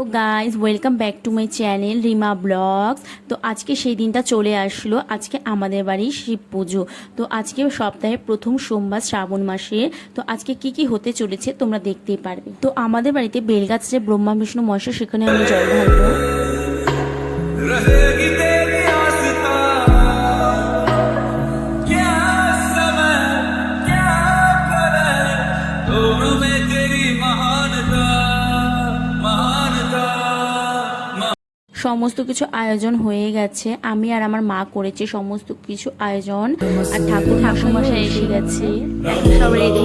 তো guys welcome back to my channel Rima vlogs তো আজকে সেই দিনটা চলে আসলো। আজকে আমাদের বাড়ি শিব পুজো। তো আজকে সপ্তাহের প্রথম সোমবার শ্রাবণ মাসে। তো আজকে কি কি হতে চলেছে তোমরা দেখতেই পারবে। তো আমাদের বাড়িতে বেলগাছ যে ব্রহ্মা, বিষ্ণু মহাশয় সেখানে আমি জল ঢালবো। সমস্ত কিছু আয়োজন হয়ে গেছে। আমি আর আমার মা করেছি সমস্ত কিছু আয়োজন। আর ঠাকুর ঠাকুরমশাই এসে গেছে। সব রেডি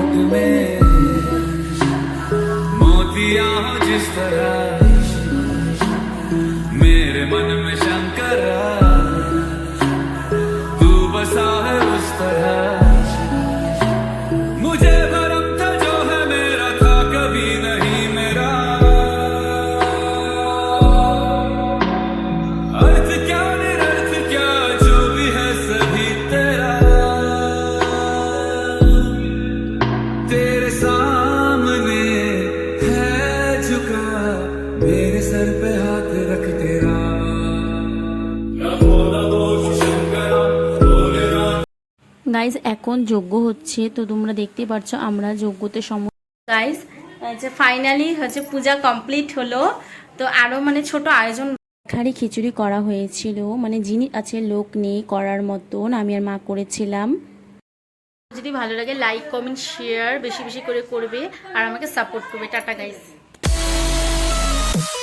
सीपियों में। मोतिया हो जिस तरह। मेरे मन में शंकर तू बसा है उस तरह। मुझे भरम था जो है मेरा था, कभी नहीं मेरा। अर्थ क्या क्या, जो भी है सभी मेरे सर पे हाथ रख तेरा গাইজ এখন যজ্ঞ হচ্ছে তো তোমরা দেখতে পাচ্ছ আমরা যজ্ঞতে সম গাইজ যে ফাইনালি হচ্ছে পূজা কমপ্লিট হলো তো আরো মানে ছোট আয়োজন খালি খিচুড়ি করা হয়েছিল মানে যিনি আছে লোক নেই করার মতন আমি আর মা করেছিলাম যদি ভালো লাগে লাইক কমেন্ট শেয়ার বেশি বেশি করে করবে আর আমাকে সাপোর্ট করবে টাটা গাইজ you